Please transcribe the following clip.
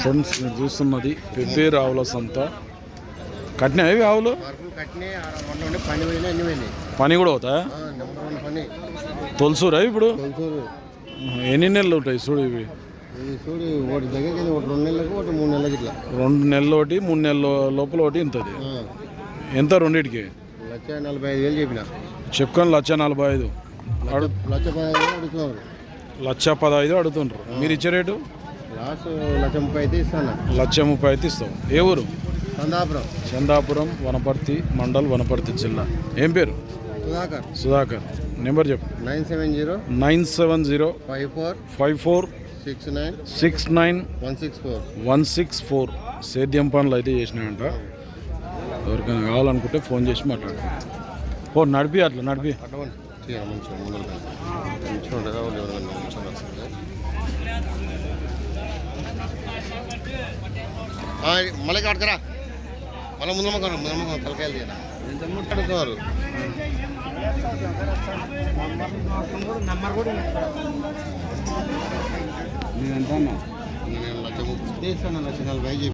Friends మీరు చూస్తున్నది పెద్దేరు ఆవుల సంత. ఆవులు? కట్టినాయి వంట ఉండి పని కూడా పని. తొలసూరా ఇప్పుడు? ఎన్ని నెలలు ఉంటాయి చూడు ఇవి? ఇది చూడు ఒకటి దగ్గరికి వెళ్ళి ఒకటి రెండు నెలలకు ఒకటి మూడు నెలలకి ఇట్లా. రెండు నెలలు ఒకటి మూడు నెలల లోపల ఒకటి ఇంతది. ఎంత రెండింటికి? లక్ష నలభై ఐదు వేలు చెప్పిన. చెప్పుకొని లక్ష నలభై ఐదు. లక్ష పదహైదు లక్ష పదహైదు అడుగుతుండ్రు. మీరు ఇచ్చే రేటు? లాస్ట్ లక్ష ముప్పై అయితే ఇస్తాను. లక్ష ముప్పై అయితే ఇస్తాం. ఏ ఊరు? చందాపురం. చందాపురం వనపర్తి మండల్ వనపర్తి జిల్లా. ఏం పేరు? సుధాకర్. సుధాకర్. నెంబర్ చెప్పు. Nine seven zero nine seven zero five four five four six nine six nine one six four. One six four. సేద్యం పనులు అయితే చేసినాయంట. ఎవరికైనా కావాలనుకుంటే ఫోన్ చేసి మాట్లాడు ఓ నడిపి అట్లా నడిపి. చేయాలి మంచిగా ముందర మంచిగా ఉంటుంది వాళ్ళు ఎవరైనా మంచిగా వస్తుంది మళ్ళీ కడతారా మళ్ళీ ముందు మొక్క ముందు మొక్క తలకాయలు తీయరా. అడుగుతున్నారు నేను లక్ష ముప్పై లక్ష నలభై